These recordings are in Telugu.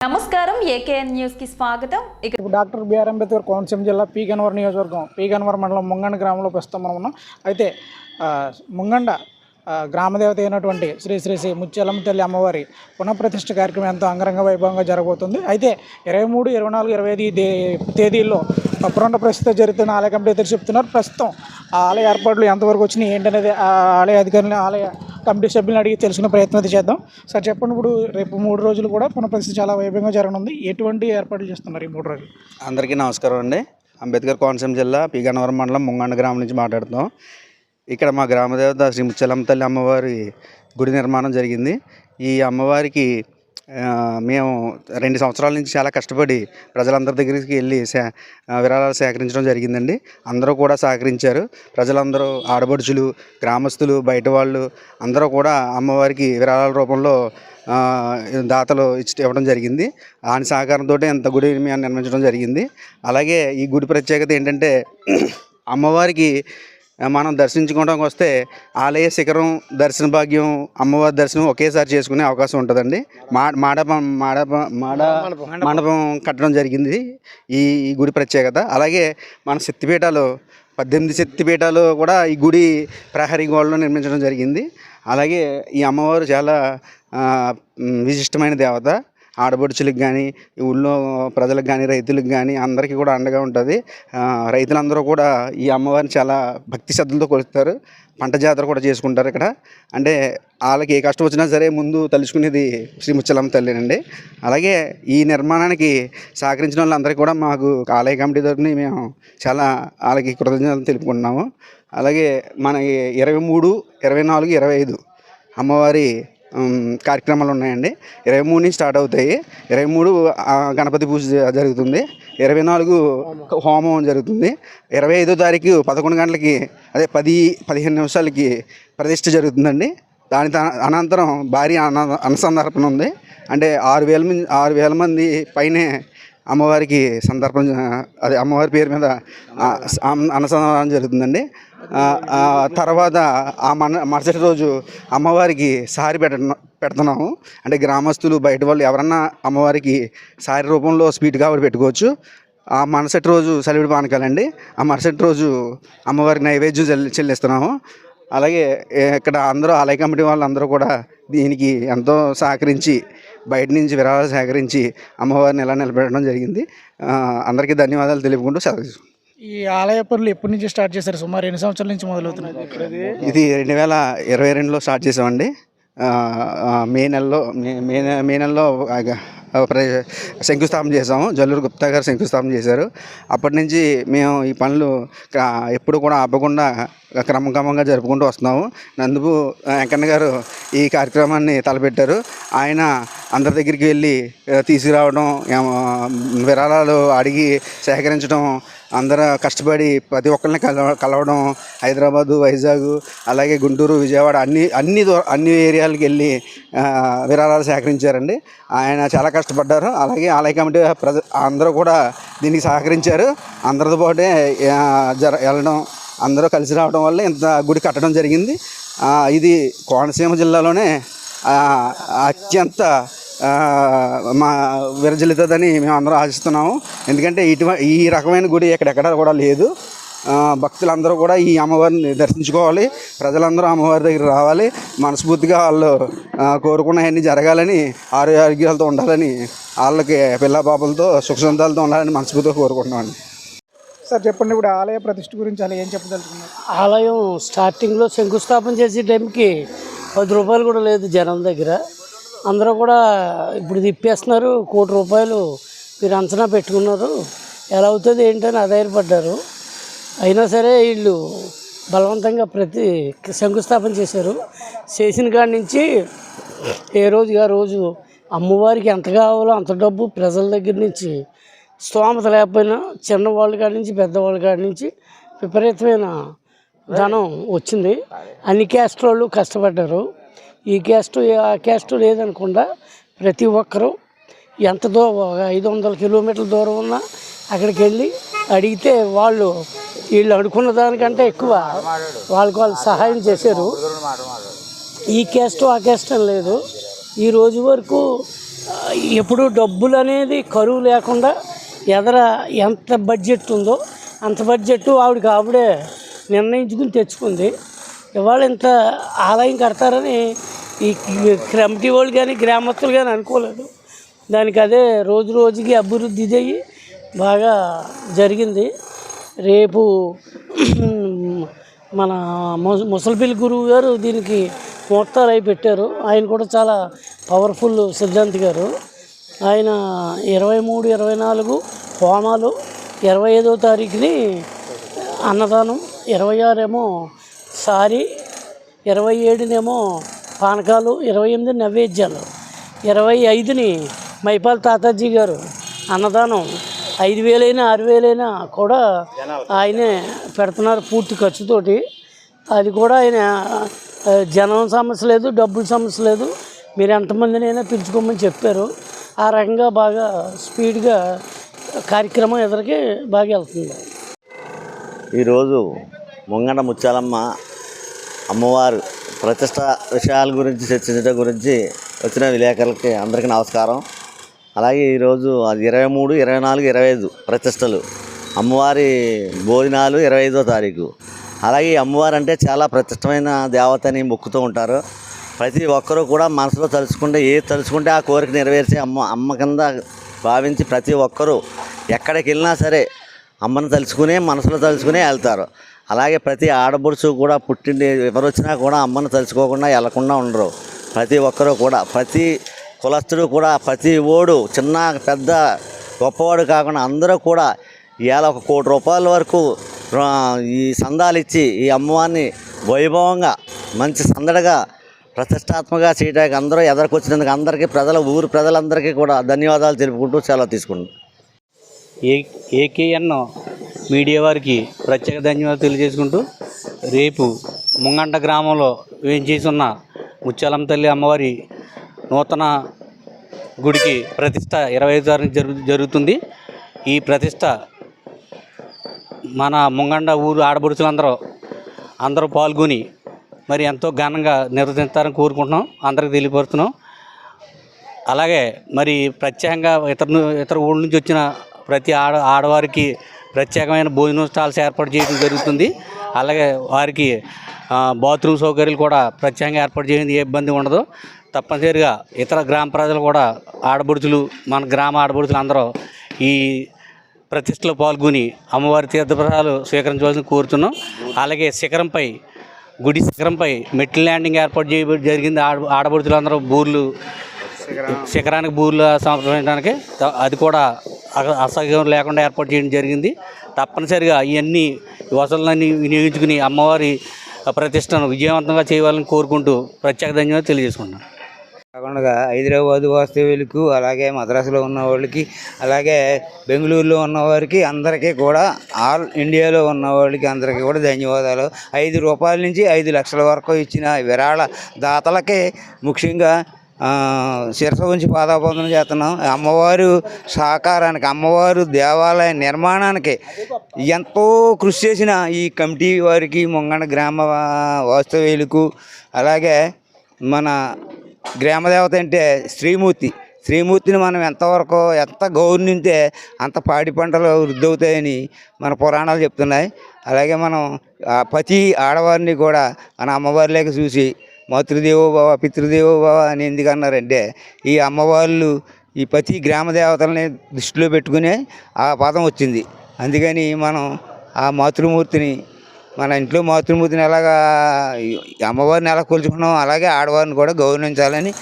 నమస్కారం ఏకేఎన్ న్యూస్కి స్వాగతం. ఇక డాక్టర్ బిఆర్ అంబేద్కర్ కోనసీమ జిల్లా పీగన్వర్ నియోజకవర్గం పీగన్వర్ మండలం ముంగండ గ్రామంలో ప్రస్తుతం మనం ఉన్నాం. అయితే ముంగండ గ్రామదేవత అయినటువంటి శ్రీ శ్రీ శ్రీ ముత్యాలమ్మ తల్లి అమ్మవారి పునఃప్రతిష్ఠ కార్యక్రమం ఎంతో అంగరంగ వైభవంగా జరగబోతుంది. అయితే ఇరవై మూడు ఇరవై నాలుగు ఇరవై ఐదు తేదీల్లో పురండ ప్రస్తుతం జరుగుతున్న ఆలయ కమిటీ చెప్తున్నారు. ప్రస్తుతం ఆ ఆలయ ఏర్పాట్లు ఎంతవరకు వచ్చినాయి ఏంటనేది ఆ ఆలయ అధికారులు ఆలయ కమిటీ సభ్యులను అడిగి తెలుసుకునే ప్రయత్నం అయితే చేద్దాం. సార్ చెప్పండి ఇప్పుడు రేపు మూడు రోజులు కూడా పునఃపరిస్థితి చాలా వైభవంగా జరగనుంది. ఎటువంటి ఏర్పాట్లు చేస్తున్నారు ఈ మూడు రోజులు? అందరికీ నమస్కారం అండి. అంబేద్కర్ కోనసీమ జిల్లా పీగనవరం మండలం ముంగండ గ్రామం నుంచి మాట్లాడుతున్నాం. ఇక్కడ మా గ్రామదేవత శ్రీ ముచ్చలమ్మ తల్లి అమ్మవారి గుడి నిర్మాణం జరిగింది. ఈ అమ్మవారికి మేము రెండు సంవత్సరాల నుంచి చాలా కష్టపడి ప్రజలందరి దగ్గరికి వెళ్ళి సే విరాళాలు సేకరించడం జరిగిందండి. అందరూ కూడా సహకరించారు. ప్రజలందరూ ఆడపడుచులు గ్రామస్తులు బయట వాళ్ళు అందరూ కూడా అమ్మవారికి విరాళాల రూపంలో దాతలు ఇచ్చి ఇవ్వడం జరిగింది. ఆయన సహకారంతో ఇంత గుడి మేము నిర్మించడం జరిగింది. అలాగే ఈ గుడి ప్రత్యేకత ఏంటంటే అమ్మవారికి మనం దర్శించుకోవడానికి వస్తే ఆలయ శిఖరం దర్శన భాగ్యం అమ్మవారి దర్శనం ఒకేసారి చేసుకునే అవకాశం ఉంటుందండి. మా మాడపం మాడప మాడ మండపం. కట్టడం జరిగింది ఈ గుడి ప్రత్యేకత. అలాగే మన శక్తిపీఠాలు పద్దెనిమిది శక్తిపీఠాలు కూడా ఈ గుడి ప్రహరీ గోడలో నిర్మించడం జరిగింది. అలాగే ఈ అమ్మవారు చాలా విశిష్టమైన దేవత. ఆడపడుచులకు కానీ ఊళ్ళో ప్రజలకు కానీ రైతులకు కానీ అందరికీ కూడా అండగా ఉంటుంది. రైతులందరూ కూడా ఈ అమ్మవారిని చాలా భక్తి శ్రద్ధలతో కొలుస్తారు. పంట జాతర కూడా చేసుకుంటారు ఇక్కడ. అంటే వాళ్ళకి ఏ కష్టం వచ్చినా సరే ముందు తలుచుకునేది శ్రీ ముచ్చలమ్మ తల్లినండి. అలాగే ఈ నిర్మాణానికి సహకరించిన వాళ్ళందరికీ కూడా మాకు ఆలయ కమిటీ తరఫున మేము చాలా వాళ్ళకి కృతజ్ఞతలు తెలుపుకుంటున్నాము. అలాగే మనకి ఇరవై మూడు ఇరవై నాలుగు ఇరవై ఐదు అమ్మవారి కార్యక్రమాలు ఉన్నాయండి. ఇరవై మూడు నుంచి స్టార్ట్ అవుతాయి. ఇరవై మూడు గణపతి పూజ జరుగుతుంది. ఇరవై నాలుగు హోమం జరుగుతుంది. ఇరవై ఐదో తారీఖు పదకొండు గంటలకి అదే పది పదిహేను నిమిషాలకి ప్రతిష్ఠ జరుగుతుందండి. దాని అనంతరం భారీ అన అన్నసందర్పణ ఉంది. అంటే ఆరు వేల మంది ఆరు వేల మంది పైనే అమ్మవారికి సందర్భం అదే అమ్మవారి పేరు మీద ఆ, జరుగుతుందండి. తర్వాత ఆ మన మరుసటి రోజు అమ్మవారికి సారి పెట్ట పెడుతున్నాము. అంటే గ్రామస్తులు బయట వాళ్ళు ఎవరన్నా అమ్మవారికి సారి రూపంలో స్వీట్ కాబట్టి పెట్టుకోవచ్చు. ఆ మరుసటి రోజు సెలవిడి పానకాలండి. ఆ మరుసటి రోజు అమ్మవారికి నైవేద్యం చెల్లి చెల్లిస్తున్నాము. అలాగే ఇక్కడ అందరూ ఆలయ కమిటీ వాళ్ళు అందరూ కూడా దీనికి ఎంతో సహకరించి బయట నుంచి విరాళాలు సేకరించి అమ్మవారిని ఇలా నిలబెట్టడం జరిగింది. అందరికీ ధన్యవాదాలు తెలుపుకుంటూ సెలవు ఈ ఆలయ పనులు ఎప్పటి నుంచి స్టార్ట్ చేశారు? సుమారు ఎన్ని సంవత్సరాల నుంచి మొదలవుతున్నాయి ఇది రెండు వేల ఇరవై రెండులో స్టార్ట్ చేసామండి మే నెలలో మే మే మే నెలలో ప్ర- శంకుస్థాపన చేసాము జల్లూరు గుప్తా గారు శంకుస్థాపన చేశారు. అప్పటి నుంచి మేము ఈ పనులు ఎప్పుడు కూడా ఆపకుండా క్రమక్రమంగా జరుపుకుంటూ వస్తున్నాము. నందుబు వెంకన్న గారు ఈ కార్యక్రమాన్ని తలపెట్టారు. ఆయన అందరి దగ్గరికి వెళ్ళి తీసుకురావడం విరాళాలు అడిగి సేకరించడం అందరూ కష్టపడి ప్రతి ఒక్కరిని కలవ కలవడం హైదరాబాదు వైజాగ్ అలాగే గుంటూరు విజయవాడ అన్ని అన్ని అన్ని ఏరియాలకు వెళ్ళి విరాళాలు సేకరించారండి. ఆయన చాలా కష్టపడ్డారు. అలాగే ఆలయ కమిటీ ప్రజ అందరూ కూడా దీనికి సహకరించారు. అందరితో పాటే జర వెళ్ళడం అందరూ కలిసి రావడం వల్ల ఇంత గుడి కట్టడం జరిగింది. ఇది కోనసీమ జిల్లాలోనే అత్యంత మా విరజిల్లుతుందని మేము అందరూ ఆశిస్తున్నాము. ఎందుకంటే ఇటువంటి ఈ రకమైన గుడి ఎక్కడెక్కడ కూడా లేదు. ఆ, భక్తులందరూ కూడా ఈ అమ్మవారిని దర్శించుకోవాలి. ప్రజలందరూ అమ్మవారి దగ్గర రావాలి. మనస్ఫూర్తిగా వాళ్ళు కోరుకున్నవన్నీ జరగాలని ఆరోగ్యాలతో ఉండాలని వాళ్ళకి పిల్ల పాపలతో సుఖ సంతాలతో ఉండాలని మనస్ఫూర్తిగా కోరుకుంటున్నామండి. సార్ చెప్పండి ఇప్పుడు ఆలయ ప్రతిష్ఠ గురించి అలా ఏం చెప్పదలుచుకున్నారు? ఆలయం స్టార్టింగ్లో శంకుస్థాపన చేసే టైంకి పది రూపాయలు కూడా లేదు జనం దగ్గర. అందరూ కూడా ఇప్పుడు తిప్పేస్తున్నారు కోటి రూపాయలు మీరు అంచనా పెట్టుకున్నారు. ఎలా అవుతుంది ఏంటని ఆధారపడ్డారు. అయినా సరే వీళ్ళు బలవంతంగా ప్రతి శంకుస్థాపన చేశారు. చేసిన కాడి నుంచి ఏ రోజుగా రోజు అమ్మవారికి ఎంత కావాలో అంత డబ్బు ప్రజల దగ్గర నుంచి స్తోమత లేకపోయినా చిన్నవాళ్ళ కాడి నుంచి పెద్దవాళ్ళ కాడి నుంచి విపరీతమైన ధనం వచ్చింది. అన్ని క్యాస్ట్ వాళ్ళు కష్టపడ్డారు. ఈ క్యాస్ట్ ఆ క్యాస్ట్ లేదనకుండా ప్రతి ఒక్కరూ ఎంత దూ ఐదు వందల కిలోమీటర్ల దూరం ఉన్నా అక్కడికి వెళ్ళి అడిగితే వాళ్ళు వీళ్ళు అనుకున్న దానికంటే ఎక్కువ వాళ్ళకి వాళ్ళు సహాయం చేశారు. ఈ క్యాస్ట్ ఆ క్యాస్ట్ అని లేదు. ఈ రోజు వరకు ఎప్పుడు డబ్బులు అనేది కరువు లేకుండా ఎదర ఎంత బడ్జెట్ ఉందో అంత బడ్జెట్ ఆవిడకి ఆవిడే నిర్ణయించుకుని తెచ్చుకుంది. ఇవాళ ఇంత ఆలయం కడతారని ఈ కమిటీ వాళ్ళు కానీ గ్రామస్తులు కానీ అనుకోలేదు. దానికి అదే రోజు రోజుకి అభివృద్ధి అయ్యి బాగా జరిగింది. రేపు మన ముస- ముసలిపిల్లి గురువు గారు దీనికి ముహూర్తాలు అయి పెట్టారు. ఆయన కూడా చాలా పవర్ఫుల్ సిద్ధాంతి గారు. ఆయన ఇరవై మూడు ఇరవై నాలుగు హోమాలు ఇరవై ఐదో తారీఖుని అన్నదానం ఇరవై ఆరేమో సారి ఇరవై ఏడునేమో పానకాలు ఇరవై ఎనిమిది నైవేద్యాలు ఇరవై ఐదుని మైపాల్ తాతాజీ గారు అన్నదానం ఐదు వేలైనా ఆరు వేలైనా కూడా ఆయనే పెడుతున్నారు పూర్తి ఖర్చుతోటి. అది కూడా ఆయన జనం సమస్య లేదు డబ్బుల సమస్య లేదు. మీరు ఎంతమందినైనా పిలుచుకోమని చెప్పారు. ఆ రకంగా బాగా స్పీడ్గా కార్యక్రమం ఎదురికి బాగా వెళ్తుంది. ఈరోజు ముంగండ ముత్యాలమ్మ అమ్మవారు ప్రతిష్ట విషయాల గురించి చర్చించడం గురించి వచ్చిన విలేకరులకి అందరికీ నమస్కారం. అలాగే ఈరోజు అది ఇరవై మూడు ఇరవై నాలుగు ఇరవై ఐదు ప్రతిష్టలు. అమ్మవారి భోజనాలు ఇరవై ఐదో తారీఖు. అలాగే అమ్మవారు అంటే చాలా ప్రతిష్టమైన దేవతని మొక్కుతూ ఉంటారు. ప్రతి ఒక్కరూ కూడా మనసులో తలుచుకుంటే ఏ తలుచుకుంటే ఆ కోరిక నెరవేర్చి అమ్మ అమ్మ కింద భావించి ప్రతి ఒక్కరూ ఎక్కడికి వెళ్ళినా సరే అమ్మను తలుచుకునే మనసులో తలుచుకునే వెళ్తారు. అలాగే ప్రతి ఆడపడుచు కూడా పుట్టింది ఎవరు వచ్చినా కూడా అమ్మను తలుచుకోకుండా వెళ్ళకుండా ఉండరు. ప్రతి ఒక్కరూ కూడా ప్రతి కులస్తుడు కూడా ప్రతి ఓడు చిన్న పెద్ద గొప్పవాడు కాకుండా అందరూ కూడా ఇవాళ ఒక కోటి రూపాయల వరకు ఈ సందాలు ఇచ్చి ఈ అమ్మవారిని వైభవంగా మంచి సందడిగా ప్రతిష్టాత్మకంగా చేయడానికి అందరూ ఎదరికొచ్చినందుకు అందరికీ ప్రజల ఊరు ప్రజలందరికీ కూడా ధన్యవాదాలు తెలుపుకుంటూ సెలవు తీసుకుంటున్నాను. ఏ ఏకేఎన్ మీడియా వారికి ప్రత్యేక ధన్యవాదాలు తెలియజేసుకుంటూ రేపు ముంగంట గ్రామంలో వేంచేసి ఉన్న ముత్యాలమ్మ తల్లి అమ్మవారి నూతన గుడికి ప్రతిష్ట ఇరవై ఐదు తారీఖు జరుగు జరుగుతుంది. ఈ ప్రతిష్ట మన ముంగండ ఊరు ఆడబడుచులందరూ అందరూ పాల్గొని మరి ఎంతో ఘనంగా నిర్వహిస్తారని కోరుకుంటున్నాం. అందరికి తెలియపరుస్తున్నాం. అలాగే మరి ప్రత్యేకంగా ఇతర ఇతర ఊళ్ళ నుంచి వచ్చిన ప్రతి ఆడ ఆడవారికి ప్రత్యేకమైన భోజనం స్టాల్స్ ఏర్పాటు చేయడం జరుగుతుంది. అలాగే వారికి బాత్రూమ్ సౌకర్యాలు కూడా ప్రత్యేకంగా ఏర్పాటు చేయడం ఏ ఇబ్బంది ఉండదు. తప్పనిసరిగా ఇతర గ్రామ ప్రజలు కూడా ఆడబడుచులు మన గ్రామ ఆడబడుచులు అందరూ ఈ ప్రతిష్టలో పాల్గొని అమ్మవారి తీర్థప్రసాదాలు స్వీకరించవలసిన కోరుతున్నాం. అలాగే శిఖరంపై గుడి శిఖరంపై మెట్ల ల్యాండింగ్ ఏర్పాటు చేయ జరిగింది. ఆడ ఆడబడుచులందరూ బూర్లు శిఖరానికి. బూర్లు సమర్పించడానికి త- అది కూడా అసహ్యం లేకుండా ఏర్పాటు చేయడం జరిగింది. తప్పనిసరిగా ఇవన్నీ వసతులన్నీ వినియోగించుకుని అమ్మవారి ప్రతిష్టను విజయవంతంగా చేయాలని కోరుకుంటూ ప్రత్యేక ధన్యవాదాలు తెలియజేసుకుంటున్నాను. కాకుండా హైదరాబాద్ వాస్తవ్యులకు అలాగే మద్రాసులో ఉన్న వాళ్ళకి అలాగే బెంగళూరులో ఉన్న వారికి అందరికీ కూడా ఆల్ ఇండియాలో ఉన్న వాళ్ళకి అందరికీ కూడా ధన్యవాదాలు. ఐదు రూపాయల నుంచి ఐదు లక్షల వరకు ఇచ్చిన విరాళ దాతలకి ముఖ్యంగా శిరస ఉంచి పాదాబంధన చేస్తున్నాం. అమ్మవారు సహకారానికి అమ్మవారు దేవాలయ నిర్మాణానికి ఎంతో కృషి చేసిన ఈ కమిటీ వారికి ముంగండ గ్రామ వాస్తవ్యులకు అలాగే మన గ్రామదేవత అంటే శ్రీమూర్తి. శ్రీమూర్తిని మనం ఎంతవరకు ఎంత గౌరవింతే అంత పాడి పంటలు వృద్ధి అవుతాయని మన పురాణాలు చెప్తున్నాయి. అలాగే మనం ప్రతి ఆడవారిని కూడా మన అమ్మవారిలోకి చూసి మాతృదేవో భవ పితృదేవో భవ అని ఎందుకు అన్నారంటే ఈ అమ్మవార్లు ఈ ప్రతి గ్రామ దేవతలని దృష్టిలో పెట్టుకునే ఆ పదం వచ్చింది. అందుకని మనం ఆ మాతృమూర్తిని మన ఇంట్లో మాతృమూర్తిని ఎలాగా ఈ అమ్మవారిని ఎలా కొలుచుకున్నాం అలాగే ఆడవారిని కూడా గౌరవించాలని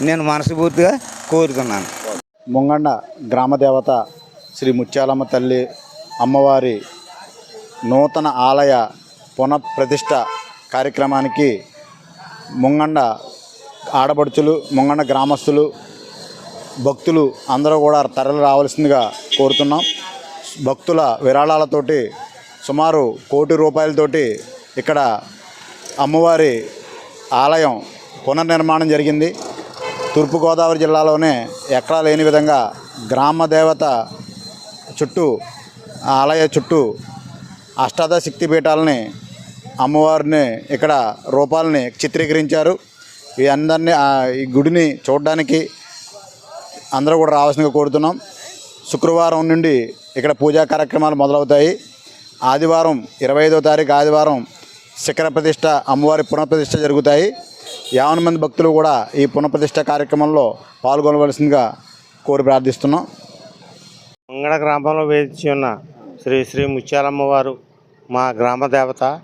నేను మనస్ఫూర్తిగా కోరుతున్నాను. ముంగండ గ్రామ దేవత శ్రీ ముత్యాలమ్మ తల్లి అమ్మవారి నూతన ఆలయ పునఃప్రతిష్ట కార్యక్రమానికి ముంగండ ఆడపడుచులు ముంగండ గ్రామస్తులు భక్తులు అందరూ కూడా తరలి రావాల్సిందిగా కోరుతున్నాం. భక్తుల విరాళాలతోటి సుమారు కోటి రూపాయలతోటి ఇక్కడ అమ్మవారి ఆలయం పునర్నిర్మాణం జరిగింది. తూర్పుగోదావరి జిల్లాలోనే ఎక్కడా లేని విధంగా గ్రామ దేవత చుట్టూ ఆలయ చుట్టూ అష్టాదశ శక్తి పీఠాలని అమ్మవారిని ఇక్కడ రూపాలని చిత్రీకరించారు. ఈ అందరినీ ఆ, ఈ గుడిని చూడడానికి అందరూ కూడా రావాల్సిందిగా కోరుతున్నాం. శుక్రవారం నుండి ఇక్కడ పూజా కార్యక్రమాలు మొదలవుతాయి. ఆదివారం ఇరవై ఐదో తారీఖు ఆదివారం శిఖర ప్రతిష్ట అమ్మవారి పునఃప్రతిష్ట జరుగుతాయి. యావన మంది భక్తులు కూడా ఈ పునఃప్రతిష్ఠ కార్యక్రమంలో పాల్గొనవలసిందిగా కోరి ప్రార్థిస్తున్నాం. మంగళ గ్రామంలో వేచి ఉన్న శ్రీ శ్రీ ముత్యాలమ్మవారు మా గ్రామ దేవత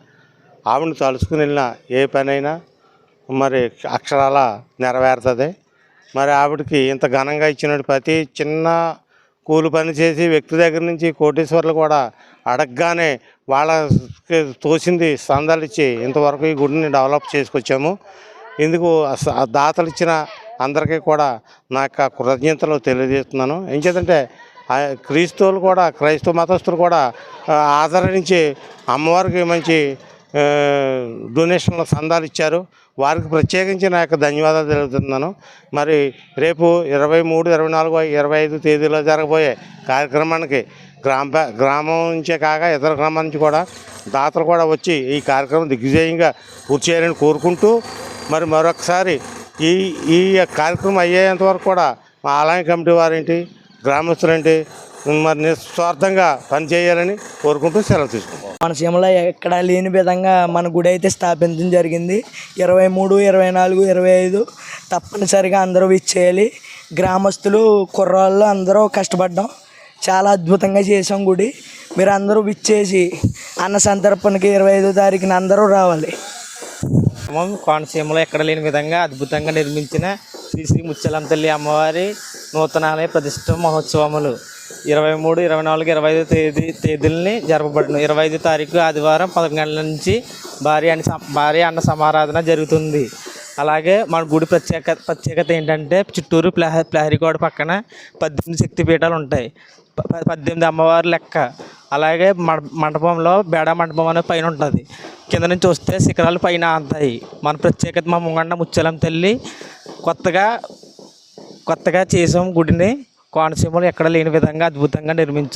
ఆవిడని తలుచుకుని వెళ్ళిన ఏ పనైనా మరి అక్షరాల నెరవేరుతుంది. మరి ఆవిడకి ఇంత ఘనంగా ఇచ్చిన ప్రతి చిన్న కూలి పని చేసి వ్యక్తి దగ్గర నుంచి కోటేశ్వర్లు కూడా అడగగానే వాళ్ళకి తోసింది సందాలు ఇచ్చి ఇంతవరకు ఈ గుడిని డెవలప్ చేసుకొచ్చాము. ఇందుకు ఆ దాతలు ఇచ్చిన అందరికీ కూడా నా యొక్క కృతజ్ఞతలు తెలియజేస్తున్నాను. ఏం చేద్దంటే ఆ క్రీస్తువులు కూడా క్రైస్తవ మతస్థులు కూడా ఆదరించి అమ్మవారికి మంచి డొనేషన్ల సందాలు ఇచ్చారు. వారికి ప్రత్యేకించి నా యొక్క ధన్యవాదాలు తెలుపుతున్నాను. మరి రేపు ఇరవై మూడు ఇరవై నాలుగు ఇరవై ఐదు తేదీలో జరగబోయే కార్యక్రమానికి గ్రామ గ్రామం నుంచే కాక ఇతర గ్రామాల నుంచి కూడా దాతలు కూడా వచ్చి ఈ కార్యక్రమం దిగ్విజయంగా పూర్తి చేయాలని కోరుకుంటూ మరి మరొకసారి ఈ ఈ కార్యక్రమం అయ్యేంత వరకు కూడా మా ఆలయం కమిటీ వారేంటి గ్రామస్తులేంటి మరి నిస్వార్థంగా పనిచేయాలని కోరుకుంటూ సెలవు తీసుకుంటాం కోనసీమలో ఎక్కడా లేని విధంగా మన గుడి అయితే స్థాపించడం జరిగింది. ఇరవై మూడు ఇరవై నాలుగు ఇరవై ఐదు తప్పనిసరిగా అందరూ ఇచ్చేయాలి గ్రామస్తులు కుర్రాళ్ళు అందరూ కష్టపడ్డాం. చాలా అద్భుతంగా చేసాం గుడి. మీరు అందరూ విచ్చేసి అన్న సంతర్పణకి ఇరవై ఐదో తారీఖున అందరూ రావాలి. కోనసీమలో ఎక్కడ లేని విధంగా అద్భుతంగా నిర్మించిన శ్రీ శ్రీ ముచ్చలం తల్లి అమ్మవారి నూతనాలయ ప్రతిష్ట మహోత్సవములు. ఇరవై మూడు ఇరవై నాలుగు ఇరవై ఐదు తేదీ తేదీలని జరపబడును. ఇరవై ఐదు తారీఖు ఆదివారం పదకొండు గంటల నుంచి భారీ అన్న భార్య భారీ అన్న సమారాధన జరుగుతుంది. అలాగే మన గుడి ప్రత్యేక ప్రత్యేకత ఏంటంటే చుట్టూరు ప్లహ ప్రహరీ పక్కన పద్దెనిమిది శక్తిపీఠాలు ఉంటాయి. ప- పద్దెనిమిది అమ్మవారి లెక్క. అలాగే మండ- మండపంలో బేడ మండపం అనే పైన ఉంటుంది. కింద నుంచి వస్తే శిఖరాలు పైన అంతాయి మన ప్రత్యేకత మా ముంగండ ముచ్చలం తల్లి కొత్తగా కొత్తగా చేసాం గుడిని. కోనసీమలో ఎక్కడ లేని విధంగా అద్భుతంగా నిర్మించారు